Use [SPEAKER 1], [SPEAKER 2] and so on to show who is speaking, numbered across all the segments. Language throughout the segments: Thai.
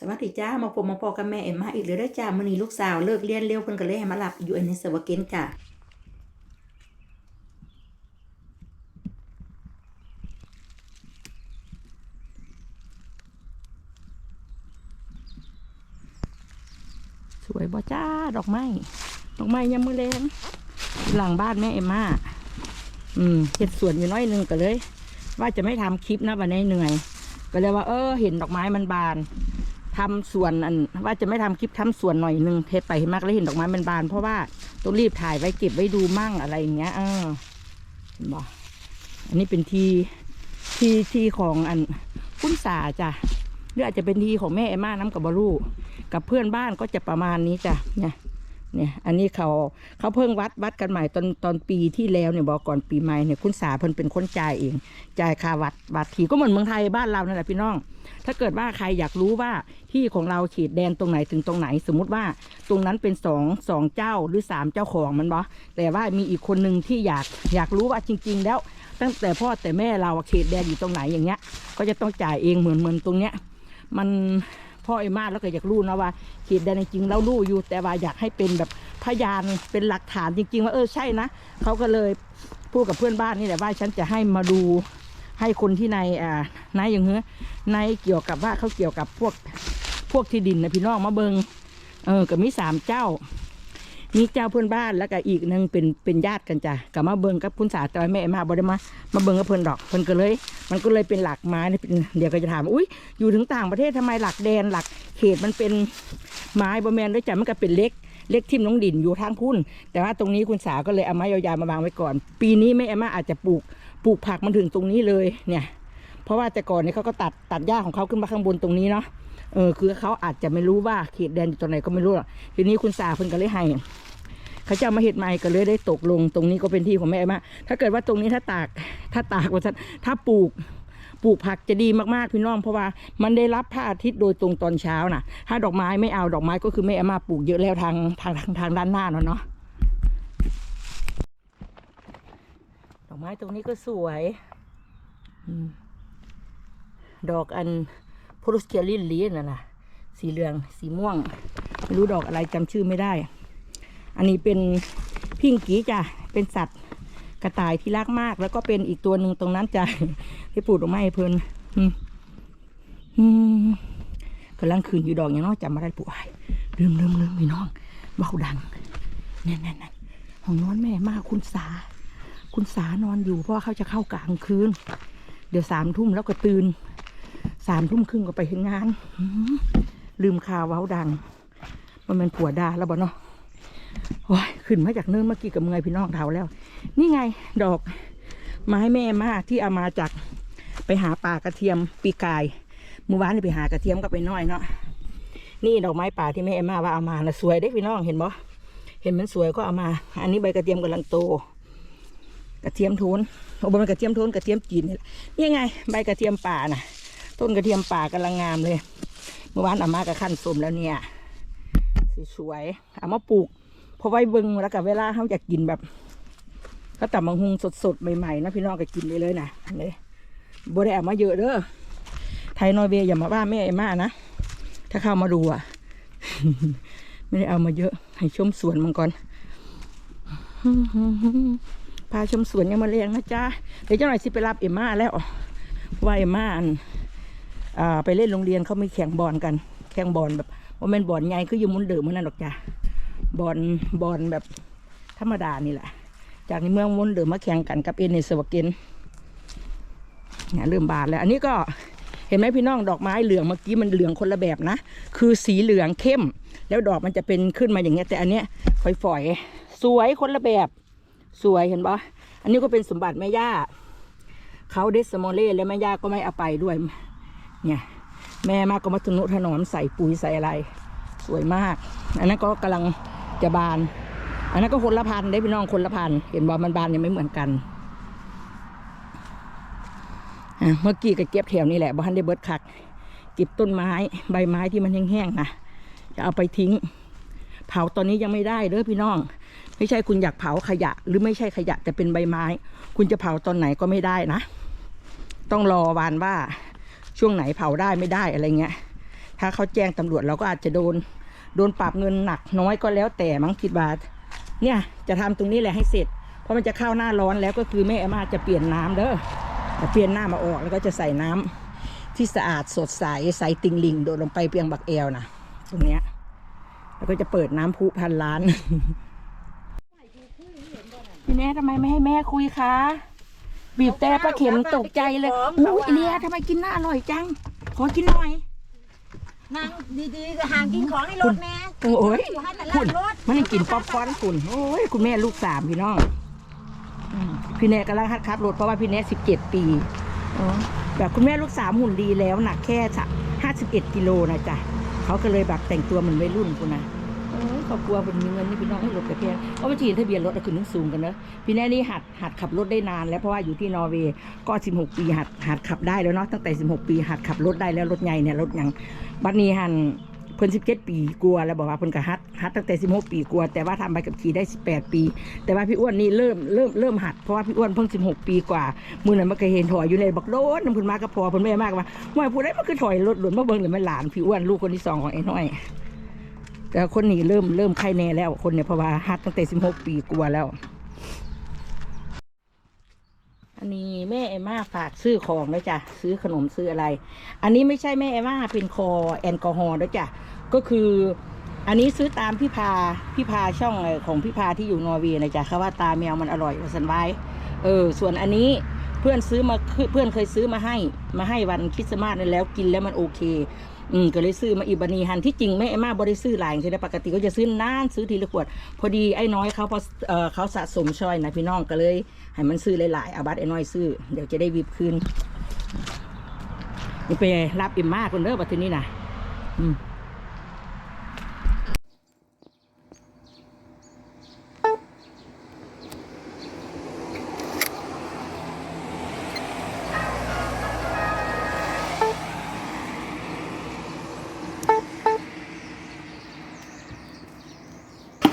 [SPEAKER 1] สวัสดีจ้า มาพบมาพอกับแม่เอ็มมาอีกเลยได้จ้ามื้อนี้ลูกสาวเลิกเรียนเร็วเพิ่นก็เลยให้มารับอยู่อันนี้สวเกนจ้าสวยบ่จ้าดอกไม้ดอกไม้ยังมือแรงหลังบ้านแม่เอ็มมาอืมเห็ดสวนอยู่น้อยนึงก็เลย ว่าจะไม่ทำคลิปนะวันนี้เหนื่อย ก็เลยว่าเออ เห็นดอกไม้มันบาน ทำสวนอันว่าจะไม่ทำคลิปทำสวนหน่อยนึงเทไปเห็นมากแล้วเห็นดอกไม้มันบาน เพราะว่าต้องรีบถ่ายไว้เก็บไว้ดูมั่งอะไรอย่างเงี้ยเออเห็นบ่อันนี้เป็นทีทีทีของอันคุณสาจ้ะหรืออาจจะเป็นทีของแม่เอมม่าน้ำกับบารูกับเพื่อนบ้านก็จะประมาณนี้จ้ะเนี่ย เนี่ย อันนี้เขาเขาเพิ่งวัดวัดกันใหม่ตอนตอนปีที่แล้วเนี่ยบอกก่อนปีใหม่เนี่ยคุณสาเพิ่นเป็นคนจ่ายเองจ่ายค่าวัดวัดทีก็เหมือนเมืองไทยบ้านเรานั่นแหละพี่น้อง ถ้าเกิดว่าใครอยากรู้ว่าที่ของเราขีดแดนตรงไหนถึงตรงไหน สมมุติว่าตรงนั้นเป็นสองสองเจ้าหรือสามเจ้าของมันบอแต่ว่ามีอีกคนหนึ่งที่อยากอยากรู้ว่าจริง ๆ แล้ว ตั้งแต่พ่อแต่แม่เราเขตแดนอยู่ตรงไหนอย่างเงี้ย ก็จะต้องจ่ายเองเหมือนเหมือนตรงเนี้ย มัน พ่อไอ้มาแล้วก็อยากรู้นะว่าเหตแดจริงเรารู้อยู่ แต่ว่าอยากให้เป็นแบบพยานเป็นหลักฐานจริง ๆ ว่าเออใช่นะเขาก็เลยพูดกับเพื่อนบ้านนี่แหละว่าฉันจะให้มาดูให้คนที่ในอ่านายอย่างเงี้ยในเกี่ยวกับว่าเขาเกี่ยวกับพวกพวกที่ดินนะพี่น้องมาเบิงเออกับมีสามเจ้า มีเจ้าเพื่อนบ้านแล้วก็อีกหนึ่งเป็นเป็นญาติกันจ้ะกับมาเบิงกับคุณสาแต่ว่าแม่มาบ่ได้มามาเบิงกับเพื่อนดอกเพื่อนก็เลย มันก็เลยเป็นหลักไม้นี่เป็นเดี๋ยวก็จะถามอุ้ยอยู่ถึงต่างประเทศทำไมหลักแดนหลักเขตมันเป็นไม้บะแมนด้วยจ้ะมันก็เป็นเล็กเล็กทิ่มน้องดินอยู่ทางพุ่น แต่ว่าตรงนี้คุณสาก็เลยเอาไม้ยาวๆมาวางไว้ก่อน ปีนี้แม่อมมาอาจจะปลูกปลูกผักมันถึงตรงนี้เลยเนี่ย เพราะว่าแต่ก่อนเนี่ยเขาก็ตัดตัดหญ้าของเขาขึ้นมาข้างบนตรงนี้เนาะ เออคือเขาอาจจะไม่รู้ว่าเขตแดนอยู่ตรงไหนก็ไม่รู้หรอกทีนี้คุณสาเพิ่นก็เลยให้เขาจะเอามาเห็ดใหม่ก็เลยได้ตกลง ตรงนี้ก็เป็นที่ของแม่มาถ้าเกิดว่าตรงนี้ถ้าตาก ถ้าตากว่าถ้าถ้าปลูกปลูกผักจะดีมากๆพี่น้องเพราะว่ามันได้รับพระอาทิตย์โดยตรงตอนเช้าน่ะ ถ้าดอกไม้ไม่เอาดอกไม้ก็คือแม่อมาปลูกเยอะแล้วทางทางทางทางด้านหน้าเนาะเนาะดอกไม้ตรงนี้ก็สวยอืมดอกอัน โพลุสเคียลินลีน่ะนะสีเหลืองสีม่วง ไม่รู้ดอกอะไรจำชื่อไม่ได้ อันนี้เป็นพิงกีจ้ะเป็นสัตว์กระต่ายที่รักมาก แล้วก็เป็นอีกตัวหนึ่งตรงนั้นจ้ะที่ปลูกดอกม้ให้เพลินอืมกำลังคืนอยู่ดอกอย่างน้อยจำมาได้ปลูกไอ้ลืมลืมลืมพี่น้องเบาดังแน่นแน่นห้องนอนแม่มากคุณสา คุณสานอนอยู่เพราะเขาจะเข้ากลางคืน เดี๋ยวสามทุ่มแล้วก็ตื่น สามทุ่มครึ่งก็ไปเห็นงาน ลืมข่าวเว้าดัง มันเป็นผัวดาแล้วบ่เนาะโอ้ยขึ้นมาจากเนินเมื่อกี้กับเมื่อยพี่น้องเท่าแล้ว นี่ไงดอก ไม้แม่มากที่เอามาจากไปหาป่ากระเทียมปีกายเมื่อวานนี่ไปหากระเทียมก็ไปน้อยเนาะนี่ดอกไม้ป่าที่แม่เอ็มมาว่าเอามานะสวยได้พี่น้องเห็นบ่เห็นมันสวยก็เอามา อันนี้ใบกระเทียมกำลังโต กระเทียมโทนโอ้บนกระเทียมโทนกระเทียมจีนนี่แหละนี่ไง ใบกระเทียมป่าน่ะ ต้นกระเทียมป่ากำลังงามเลย เมื่อวานอามากับขั้นสมแล้วเนี่ยสสวยเอามาปลูกเพราะไว้เบึงแล้วกับเวลาเขาอยากกินแบบ ก็ตับมังหุงสดๆใหม่ๆนะพี่น้องก็กินได้เลยนะนี่บ่ได้เอามาเยอะเด้อไทยนอร์เวย์อย่ามาว่าแม่ไอ้มานะถ้าเข้ามาดูอะ ไม่ได้เอามาเยอะ ให้ชมสวนมังก่อนพาชมสวนยังมาเลี้ยงนะจ๊ะเดี๋ยวเจ้าหน่อยสิไปรับเอ็มม่าแล้วเพราะว่าเอม่าอัน ไปเล่นโรงเรียนเขามีแข่งบอลกัน แข่งบอลแบบว่าเป็นบอลใหญ่คืออยูมุนเดิมเหมือนนั่นหรอกจ้ะบอลบอลแบบธรรมดานี่แหละ จากในเมืองมุนเดิมมาแข่งกันกับเอเนสวาเกนเนี่เริ่มบานแล้ว อันนี้ก็เห็นไหมพี่น้องดอกไม้เหลืองเมื่อกี้มันเหลืองคนละแบบนะ คือสีเหลืองเข้ม แล้วดอกมันจะเป็นขึ้นมาอย่างเงี้ย แต่อันเนี้ยฝอยๆ สวยคนละแบบ สวยเห็นปะอันนี้ก็เป็นสมบัติแม่ย่าเขาเดสโมเล่แล้วแม่ย่าก็ไม่เอาไปด้วย เนี่ยแม่มากก็มาทนุถนอมใส่ปุ๋ยใส่อะไร สวยมาก อันนั้นก็กำลังจะบาน อันนั้นก็คนละพันได้พี่น้องคนละพันเห็นว่ามันบานยังไม่เหมือนกันเมื่อกี้ก็เก็บแถวนี้แหละบ้านได้เบิร์ดคักเก็บต้นไม้ใบไม้ที่มันแห้งๆนะจะเอาไปทิ้ง เผาตอนนี้ยังไม่ได้เด้อพี่น้อง ไม่ใช่คุณอยากเผาขยะ หรือไม่ใช่ขยะแต่เป็นใบไม้ คุณจะเผาตอนไหนก็ไม่ได้นะ ต้องรอวานว่า ช่วงไหนเผาได้ไม่ได้อะไรเงี้ย ถ้าเขาแจ้งตำรวจเราก็อาจจะโดน โดนปรับเงินหนักน้อยก็แล้วแต่มั้งคิดว่าเนี่ยจะทำตรงนี้แหละให้เสร็จ เพราะมันจะเข้าหน้าร้อนแล้วก็คือแม่อามาจะเปลี่ยนน้ำเด้อจะเปลี่ยนหน้ามาออกแล้วก็จะใส่น้ำที่สะอาดสดใสใสติงลิงโดดลงไปเพียงบักแอลนะตรงเนี้ยแล้วก็จะเปิดน้ำพุพันล้าน พี่แม่ทำไมไม่ให้แม่คุยคะ บีบแต่ประเข็มตกใจเลยอู้ยเลียทำไมกินน่าอร่อยจัง ขอกินหน่อย
[SPEAKER 2] นั่งดีๆก็ห่างกินของในรถแม่
[SPEAKER 1] โอ้ย
[SPEAKER 2] อยู่ให้แต่
[SPEAKER 1] คุ
[SPEAKER 2] ลา
[SPEAKER 1] ณ
[SPEAKER 2] ดรถ
[SPEAKER 1] มันยังกินป๊อปคอร์นคุณโอ้ยคุณแม่ลูกสามพี่น้องอืมพี่แน่กำลังหัดขับรถเพราะว่าพี่แน่สิบเจ็ดปีอ๋อแบบคุณแม่ลูกสามหุ่นดีแล้วหนักแค่ห้าสิบเอ็ดกิโลนะจ๊ะเขาก็เลยแบบแต่งตัวเหมือนวัยรุ่นคุณนะโอ้ย ครอบครัวเป็นมีเงินนี่พี่น้องให้รถแต่เพียงเพราะว่าจีนทะเบียนรถอะคือนึกสูงกันเนอะพี่แน่นี่หัดหัดขับรถได้นาน แล้วเพราะว่าอยู่ที่นอร์เวย์ก็สิบหกปีหัดหัดขับได้แล้วเนาะตั้งแต่สิบหกปีหัดขับรถได้แล้วรถใหญ่เนี่ยรถยังบัดนี้หันเพิ่นสิบเจ็ดปีกลัวแล้วบอกว่าเพิ่นก็ฮัดฮัดตั้งแต่สิบหกปีกลัว แต่ว่าทำใบกับขี่ได้สิบแปดปี แต่ว่าพี่อ้วนนี่เริ่มเริ่มเริ่มหัดเพราะว่าพี่อ้วนเพิ่งสิบหกปีกว่ามือนั้นมันก็เห็นถอยอยู่ในบักโดนเพิ่นมาก็พอเพิ่นไม่มากว่าว่าผู้ใดมันคือถอยรถหลุนมาเบิ่งหรือมันหลานพี่อ้วนลูกคนที่สองของไอ้น้อย แต่คนนี้เริ่มเริ่มไข้แน่แล้วคนเนี่ยเพราะว่าฮัดตั้งแต่สิบหกปีกลัวแล้ว อันนี้แม่เอม่าฝากซื้อของด้วยจ้ะซื้อขนมซื้ออะไร อันนี้ไม่ใช่แม่เอม่าเป็นคอแอลกอฮอล์ด้วยจ้ะก็คืออันนี้ซื้อตามพี่พาพี่พาช่องของพี่พาที่อยู่นอร์เวย์นะจ๊ะเขาว่าตาแมวมันอร่อยสันไว้เออ ส่วนอันนี้เพื่อนซื้อมาเพื่อนเคยซื้อมาให้ มาให้วันคริสต์มาสนั่นแล้วกินแล้วมันโอเค อืมก็เลยซื้อมาอีบันีฮันที่จริงแม่เอมม่าบริซื้อหลายใช่ไหมปกติก็จะซื้อนานซื้อทีละขวด พอดีไอ้น้อยเขาพอเออเขาสะสมชอยนะพี่น้องก็เลยให้มันซื้อหลายๆเอาบัตรไอ้น้อยซื้อเดี๋ยวจะได้วิบคืนนี่ไปรับเอ็มม่าคนเด้อบัตรนี้นะอืม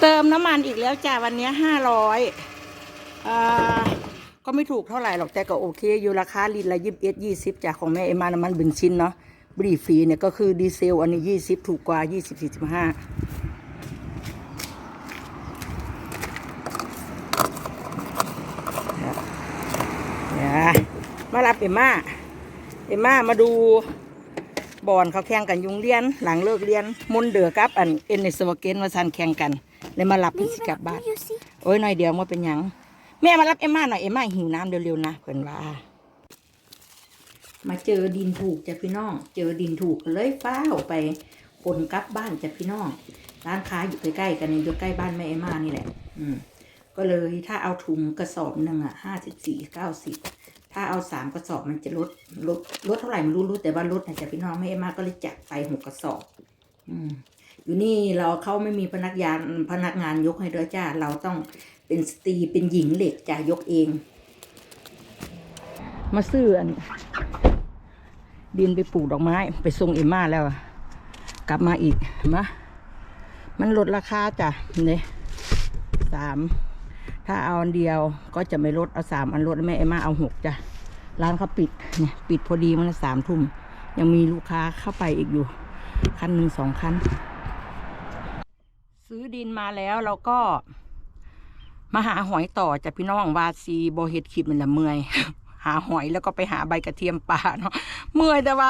[SPEAKER 1] เติมน้ำมันอีกแล้วจ้าวันนี้ห้าร้อยอ่าก็ไม่ถูกเท่าไหร่หรอกแต่ก็โอเค อยู่ราคาลิตรละยี่สิบเอ็ดยี่สิบจากของแม่เอมาน้ำมันเบนซินเนาะบรีฟรีเนี่ยก็คือดีเซลอันนี้ยี่สิบถูกกว่ายี่สิบสี่สิบห้ามารับเอมมาเอมมามาดูบอลเขาแข่งกันยุงเรียน หลังเลิกเรียนมุนเดือกับ อันเอ็นเนสวเกนมาซันแข่งกัน เลยมารับพี่สิกลับบ้านโอ้ยหน่อยเดียวมาเป็นหยังแม่มารับเอ็มม่าหน่อยเอ็มม่าหิวน้ำเร็วๆนะเพื่อนว่า มาเจอดินถูกจ้ะพี่น้อง เจอดินถูกก็เลยฟ้าวไปคนกลับบ้านจ้ะพี่น้องร้านค้าอยู่ใกล้ๆกันนี่อยู่ใกล้บ้านแม่เอ็มม่านี่แหละ อืมก็เลยถ้าเอาถุงกระสอบหนึ่งอะห้าสิบสี่เก้าสิบถ้าเอาสามกระสอบมันจะลดลดลดเท่าไหร่ไม่รู้รู้แต่ว่าลดนะจ๊ะพี่น้องไม่เอ็มมาก็เลยจัดไปหกกระสอบ อืม อยู่นี่เราเขาไม่มีพนักงานพนักงานยกให้ด้วยจ้า เราต้องเป็นสตรีเป็นหญิงเหล็กจ้ายกเอง มาซื้ออันดินไปปลูกดอกไม้ ไปส่งเอ็มมาแล้ว กลับมาอีกเห็นไหมมันลดราคาจ้ะเนี่ยสามถ้าเอาอันเดียวก็จะไม่ลดเอาสามอันลดแม่เอ็มมาเอาหกจ้ะร้านเขาปิดเนี่ยปิดพอดีมันสามทุ่มยังมีลูกค้าเข้าไปอีกอยู่ คันหนึ่งสองคัน ซื้อดินมาแล้วเราก็ มาหาหอยต่อจากพี่น้องวาซีโบเฮ็ดคลิปมันละเมื่อย หาหอยแล้วก็ไปหาใบกระเทียมป่าเนาะเมื่อยแต่ว่า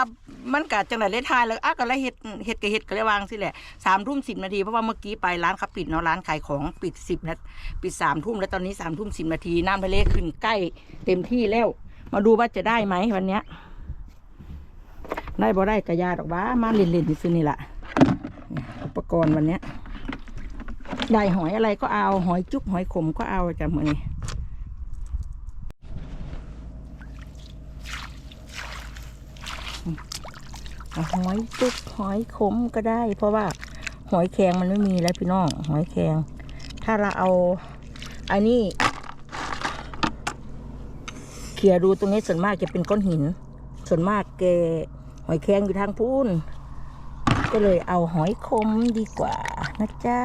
[SPEAKER 1] มันกะจังหนได้ทายแล้วอะก็เลยเฮ็ดเฮ็ดก็เฮ็ดก็เลยวางสิแหละสามทุ่มสิบนาทีเพราะว่าเมื่อกี้ไปร้านเขาปิดเนาะร้านขายของปิดสิบนาปิดสามทุ่มแล้วตอนนี้สามทุ่มสิบนาทีน้ำทะเลขึ้นใกล้เต็มที่แล้ว มาดูว่าจะได้ไหมวันเนี้ยได้บ่ได้กระยาดอกบ้ามาเล่นๆที่ซื้อนี่แหละอุปกรณ์วันเนี้ย ได้หอยอะไรก็เอา หอยจุ๊บหอยขมก็เอาจ้ะมือนี้หอยจุ๊บหอยขมก็ได้ เพราะว่าหอยแครงมันไม่มีแล้วพี่น้อง หอยแครงถ้าเราเอาอันนี้เขี่ยดูตรงนี้ส่วนมากจะเป็นก้อนหิน ส่วนมากแกหอยแครงอยู่ทางพูนก็เลยเอาหอยขมดีกว่านะจ๊ะ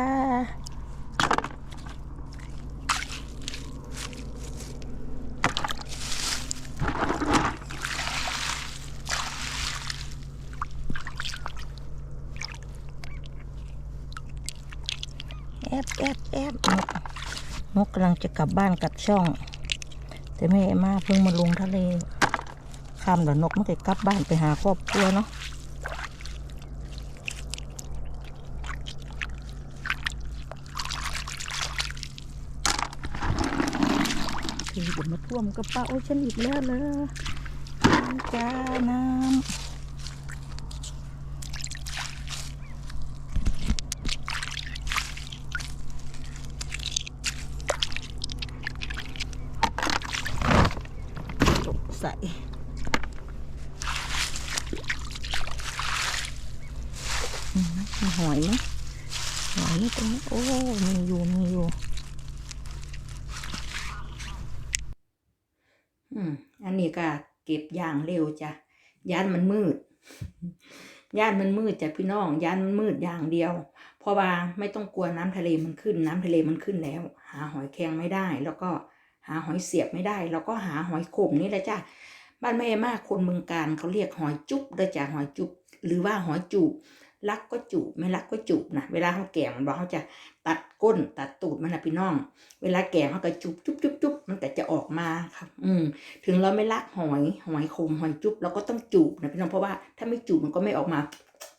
[SPEAKER 1] แอบแอบแอบนกนกกำลังจะกลับบ้านกลับช่อง แต่แม่เอ็มาเพิ่งมาลงทะเลข้ามแล้วนกมันก็กลับบ้านไปหาครอบครัวเนาะคือเดี๋ยวมาท่วมกระเป๋าฉันอีกแล้วเลยน้ำจ้าน้ำ ใส่อืมมีหอยไหมหอยนี่ตรงนี้โอ้ มีอยู่ มีอยู่ อืม อั นนี้ก็เก็บอย่างเร็วจ้ะย่านมันมืดย่านมันมืดจ้ะพี่น้องย่านมันมืดอย่างเดียว เพราะว่าไม่ต้องกลัวน้ำทะเลมันขึ้น น้ำทะเลมันขึ้นแล้ว หาหอยแครงไม่ได้ แล้วก็หาหอยเสียบไม่ได้ แล้วก็หาหอยขมนี่แหละจ้ะบ้านแม่มากคนเมืองการเขาเรียกหอยจุ๊บเด้อจ้ะหอยจุ๊บหรือว่าหอยจูบ รักก็จูบไม่รักก็จูบนะเวลาเขาแกงมันบอกเขาจะตัดก้นตัดตูดมันนะพี่น้อง เวลาแกงเขาก็จุบจุบจุบจุบมันก็จะออกมาครับอืมถึงเราไม่รักหอยหอยคมหอยจุบเราก็ต้องจูบนะพี่น้องเพราะว่าถ้าไม่จูบมันก็ไม่ออกมา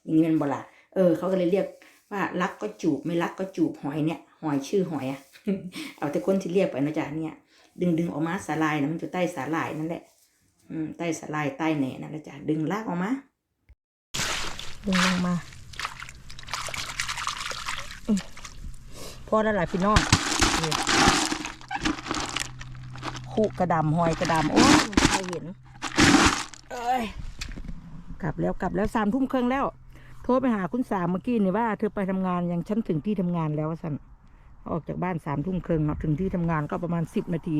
[SPEAKER 1] อย่างนี้มันบ่ละเออเขาก็เลยเรียกว่ารักก็จูบไม่รักก็จูบหอยเนี่ย หอยชื่อหอยอะเอาแต่คนที่เรียกไปนะจ๊ะเนี่ย ดึงดึงออกมาสาลายนะมันจะใต้สาลายนั่นแหละอืมใต้สาลายใต้แหน่นั่นะจ้ะดึงลากออกมาดึงลงมาอืม พอแล้หลายพี่น้องคู่กระดำหอยกระดำโอ้ยใครเห็นเอ้ยกลับแล้วกลับแล้วสามทุ่มครึ่งแล้ว โทรไปหาคุณสามเมื่อกี้นี่ว่าเธอไปทำงานยังฉันถึงที่ทำงานแล้วสันออกจากบ้านสามทุ่มครึ่งเนาะถึงที่ทำงานก็ประมาณสิบนาที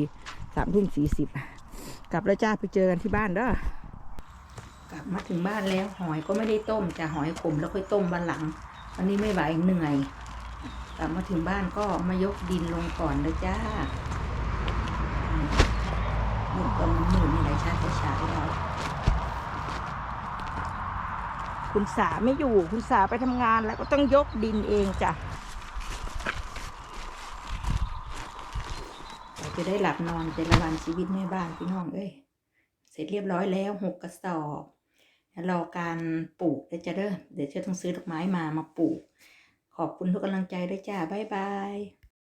[SPEAKER 1] สามทุ่มสี่สิบกลับแล้วจ้าไปเจอกันที่บ้านเด้อกลับมาถึงบ้านแล้วหอยก็ไม่ได้ต้มจะหอยขมแล้วค่อยต้มวันหลังวันนี้ไม่ไหวเหนื่อย มาถึงบ้านก็มายกดินลงก่อนเลยจ้าหนี่ตอนมืดนี่ไหลชาติช้าๆแล้วคุณสาไม่อยู่คุณสาไปทำงานแล้วก็ต้องยกดินเองจ้ะจะได้หลับนอนแต่ละวันชีวิตแม่บ้านพี่น้องเอ้ยเสร็จเรียบร้อยแล้วหกกระสอบรอการปลูกแล้วจะเด้อเดี๋ยวจะต้องซื้อดอกไม้มามาปลูก ขอบคุณทุกกำลังใจด้วยจ้า บ๊ายบาย